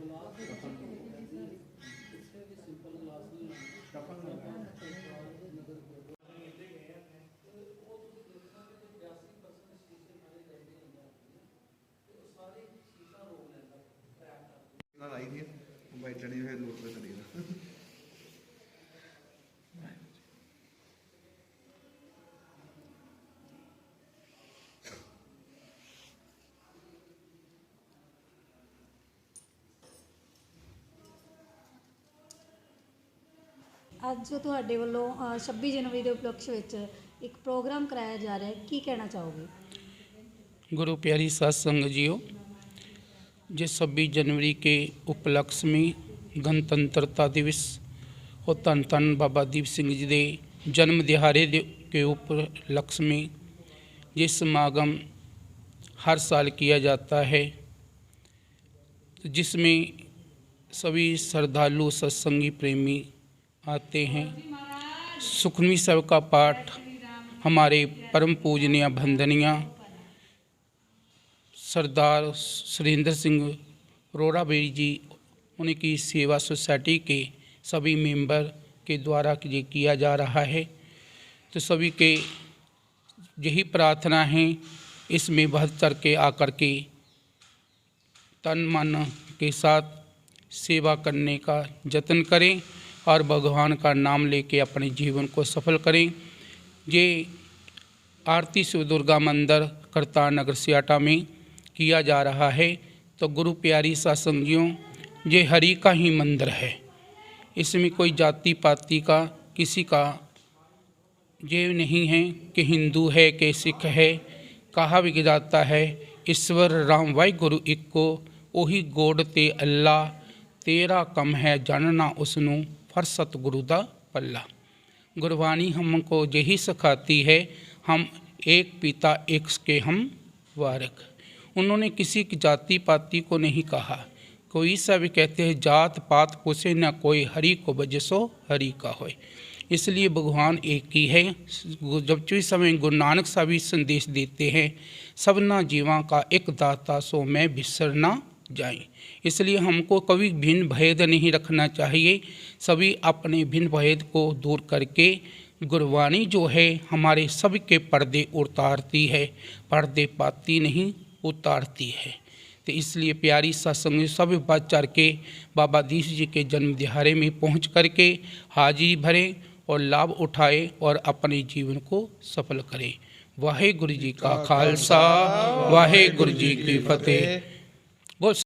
ਨਾਲ ਆਈ ਦੀ ਮੁੰਬਈ ਚੜੀ ਹੋਈ ਲੋਕ ਤੇ ਅੱਜ ਜੋ ਤੁਹਾਡੇ ਵੱਲੋਂ ਅ, 26 ਜਨਵਰੀ ਦੇ ਉਪਲਕਸ਼ ਵਿੱਚ ਇੱਕ ਪ੍ਰੋਗਰਾਮ ਕਰਾਇਆ ਜਾ ਰਿਹਾ ਹੈ ਕੀ ਕਹਿਣਾ ਚਾਹੋਗੇ गुरु प्यारी सत्संग जियो जिस छब्बीस जनवरी के उपलक्ष्य में गणतंत्रता दिवस और धन धन बाबा दीप सिंह जी के जन्म दिहाड़े दे- के उपलक्ष्य में ये समागम हर साल किया जाता है जिसमें सभी श्रद्धालु सत्संगी प्रेमी आते हैं। सुखमी सब का पाठ, हमारे परम पूजनीय बंदनिया सरदार सुरेंद्र सिंह अरोड़ा बेरी जी, उनकी सेवा सोसाइटी के सभी मेंबर के द्वारा ये किया जा रहा है। तो सभी के यही प्रार्थना है, इसमें बढ़ चढ़ के आकर के तन मन के साथ सेवा करने का जतन करें। और भगवान का नाम लेके अपने जीवन को सफल करें ये आरती शिव दुर्गा मंदिर करतार नगर सियाटा में किया जा रहा है तो गुरु प्यारी सत्संगियों ये हरि का ही मंदिर है इसमें कोई जाति पाति का किसी का ये नहीं है कि हिंदू है कि सिख है कहा भी जाता है ईश्वर राम वाहि गुरु इको ਉਹੀ ਗੋਡ ਤੇ ਅੱਲਾ ਤੇਰਾ ਕੰਮ ਹੈ ਜਾਣਨਾ ਉਸ ਨੂੰ फर सतगुरुदा पल्ला। गुरबाणी हमको यही सिखाती है, हम एक पिता एक के हम वारक। उन्होंने किसी की जाति पाति को नहीं कहा। कोई सा भी कहते हैं, जात पात पुसे न कोई हरि को बजसो हरि का होए इसलिए भगवान एक ही है। जब चुई समय गुरु नानक साहब संदेश देते हैं सबना जीवा का एक दाता सो मैं बिसरना जाए। इसलिए हमको कभी भिन्न भेद नहीं रखना चाहिए। सभी अपने भिन्न भेद को दूर करके गुरबाणी जो है हमारे सबके पर्दे उतारती है पर्दे पाती नहीं उतारती है। तो इसलिए प्यारी सत्संग सब बढ़ चढ़ के बाबा दीप जी के जन्म दिहाड़े में पहुँच करके हाजिरी भरें और लाभ उठाए और अपने जीवन को सफल करें। वाहे गुरु जी का खालसा वाहे गुरु जी की फतेह। What.